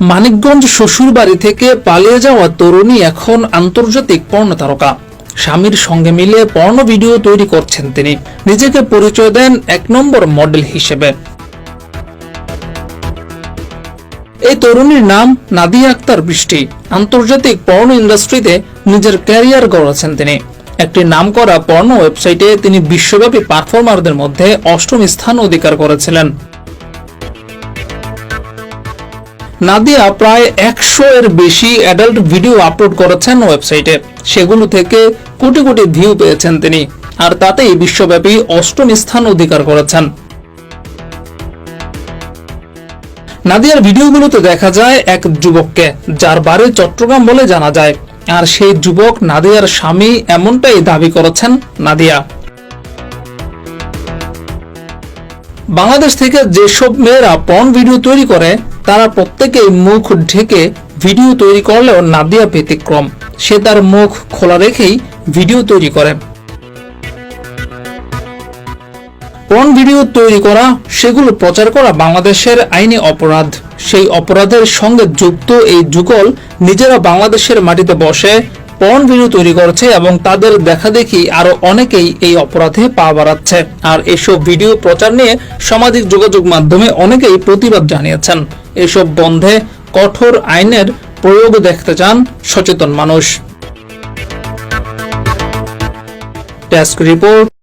মানিকগঞ্জ শ্বশুরবাড়ি থেকে পালিয়ে যাওয়া তরুণী এখন আন্তর্জাতিক পর্ণ তারকা স্বামীর সঙ্গে মিলে পর্ণ ভিডিও তৈরি করছেন তিনি। নিজেকে পরিচয় দেন এক নম্বর মডেল হিসেবে। এই তরুণীর নাম নাদিয়া আক্তার বৃষ্টি। আন্তর্জাতিক পর্ণ ইন্ডাস্ট্রিতে নিজের ক্যারিয়ার গড়েছেন তিনি। একটি নাম করা পর্ণ ওয়েবসাইটে তিনি বিশ্বব্যাপী পারফর্মারদের মধ্যে অষ্টম স্থান অধিকার করেছিলেন। নাদিয়া প্রায় একশো এর বেশি অ্যাডাল্ট ভিডিও আপলোড করেছেন ওয়েবসাইটে সেগুলো থেকে কোটি কোটি ভিউ পেয়েছেন তিনি। আর তাতেই বিশ্বব্যাপী অষ্টম স্থান অধিকার করেছেন। নাদিয়ার ভিডিওগুলোতে দেখা যায় এক যুবককে, যার বাড়ি চট্টগ্রাম বলে জানা যায়। আর সেই যুবক নাদিয়ার স্বামী এমনটাই দাবি করেছেন নাদিয়া। বাংলাদেশ থেকে যেসব মেয়েরা পর্ন ভিডিও তৈরি করে তারা প্রত্যেকেই মুখ ঢেকে ভিডিও তৈরি করলেও নাদিয়া ব্যতিক্রম। সে তার মুখ খোলা রেখেই ভিডিও তৈরি করে। কোন ভিডিও তৈরি করা, সেগুলো প্রচার করা বাংলাদেশের আইনি অপরাধ। সেই অপরাধের সঙ্গে যুক্ত এই যুগল নিজেরা বাংলাদেশের মাটিতে বসে পর্ন ভিডিও তৈরি করছে এবং তাদের দেখা দেখি আরও অনেকেই এই অপরাধে পা বাড়াচ্ছে। আর এসব ভিডিও প্রচার নিয়ে সামাজিক যোগাযোগ মাধ্যমে অনেকেই প্রতিবাদ জানিয়েছেন। এসব বন্ধে কঠোর আইনের প্রয়োগ দেখতে চান সচেতন মানুষ। Desk report